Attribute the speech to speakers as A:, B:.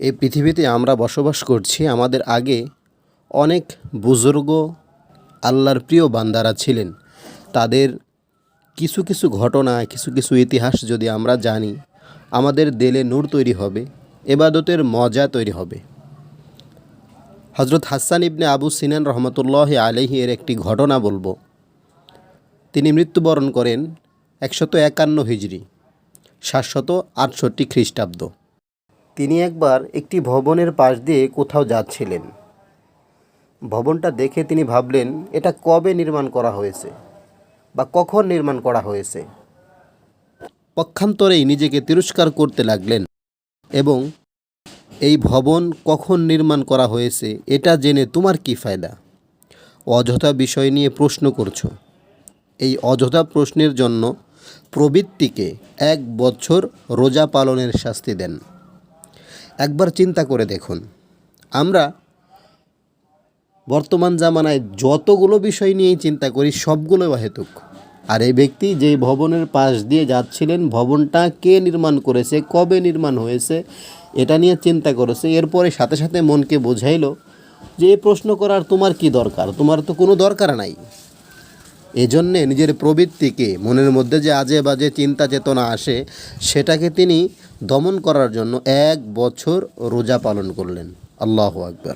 A: এই পৃথিবীতে আমরা বসবাস করছি, আমাদের আগে অনেক বুজুর্গ আল্লাহর প্রিয় বান্দারা ছিলেন। তাদের কিছু কিছু ঘটনা, কিছু কিছু ইতিহাস যদি আমরা জানি, আমাদের দেলে নূর তৈরি হবে, এবাদতের মজা তৈরি হবে। হজরত হাসান ইবনে আবু সিনান রহমতুল্লাহ আলহি এর একটি ঘটনা বলব। তিনি মৃত্যুবরণ করেন একশত একান্ন হিজড়ি, সাতশত আটষট্টি খ্রিস্টাব্দ। তিনি একবার একটি ভবনের পাশ দিয়ে কোথাও যাচ্ছিলেন। ভবনটা দেখে তিনি ভাবলেন, এটা কবে নির্মাণ করা হয়েছে বা কখন নির্মাণ করা হয়েছে? পক্ষান্তরেই নিজেকে তিরস্কার করতে লাগলেন এবং এই ভবন কখন নির্মাণ করা হয়েছে, এটা জেনে তোমার কী ফায়দা? অযথা বিষয় নিয়ে প্রশ্ন করছ। এই অযথা প্রশ্নের জন্য প্রবৃত্তিকে এক বছর রোজা পালনের শাস্তি দেন। একবার চিন্তা করে দেখুন। আমরা বর্তমান জামানায় যতগুলো বিষয় নিয়েই চিন্তা করি, সবগুলো হেতুক আর এই ব্যক্তি যেই ভবনের পাশ দিয়ে যাচ্ছিলেন, ভবনটা কে নির্মাণ করেছে, কবে নির্মাণ হয়েছে, এটা নিয়ে চিন্তা করেছে। এরপরে সাথে সাথে মনকে বোঝাইল যে এই প্রশ্ন করার তোমার কি দরকার? তোমার তো কোনো দরকার নাই। এজন্যে নিজের প্রবৃত্তিকে মনের মধ্যে যে আজে বাজে চিন্তা চেতনা আসে, সেটাকে তিনি দমন করার জন্য এক বছর রোজা পালন করলেন। আল্লাহ আকবার।